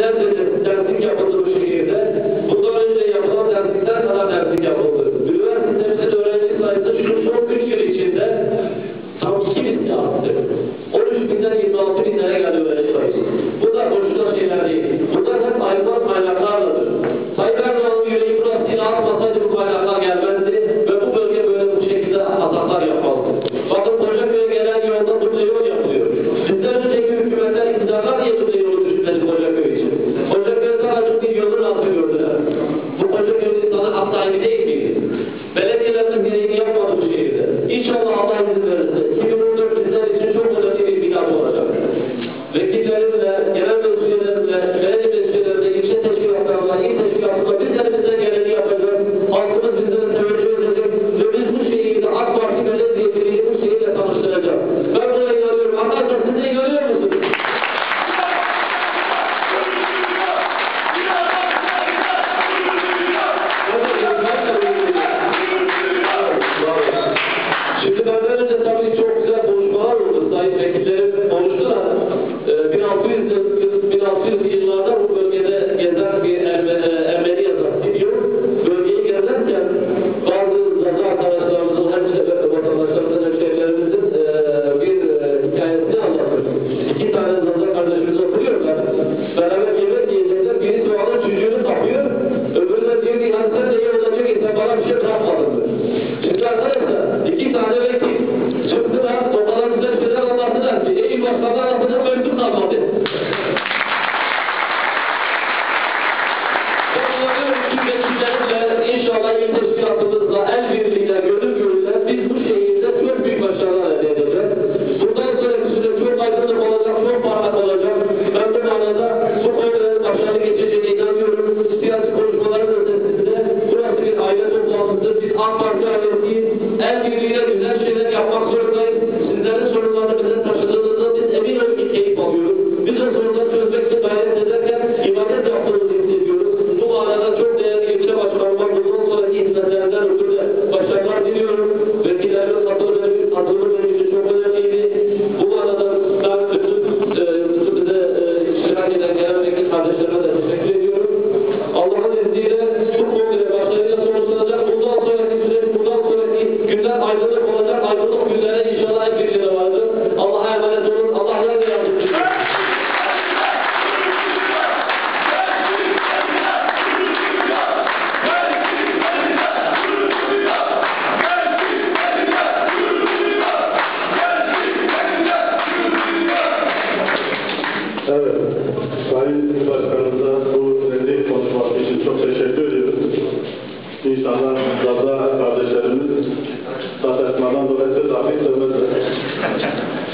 binden de derslik yapıldı bu şehirde. 1600 yıl- 1600 yıllarda bu bölgede gezen bir e, Ermeni yazar gidiyor. Bölgeyi bazı yazı arkadaşlarımızın, hem vatandaşlarımızın, hemşehrilerimizin e, bir e, hikayesini anlatır. İki tane yazar kardeşimiz oturuyorlar. Beraber yemek yiyecekler. Biri soğanın çocuğunu tapıyor. Öbürü de diyor ki "Ya sen olacak insan bana bir şey bırakmadın mı? Şimdi arkadaşlar iki tane vekil çıktılar, o kadar güzel şeyler anlattılar ki başkanlar AK Parti ailesiyiz. El birliğiyle güzel şeyler yapmak zorundayız. Sizlerin sorunlarını bize taşıdığınızda biz emin olun ki keyif alıyoruz. Biz o sorunları çözmek için gayret ederken ibadet yaptığımızı hissediyoruz. Bu manada çok değerli ilçe başkanıma bundan sonraki hizmetlerinden ötürü de başarılar diliyorum. Vekillerin katılımı, katılımı benim için çok önemliydi. Bu manada ben e, bütün bize e, iştirak eden genel vekil kardeşlerime de Sayın Başkanımıza bu nezih konuşması için çok teşekkür ediyoruz. İnşallah Gaza kardeşlerimiz sataşmadan dolayı dahi sevmezler.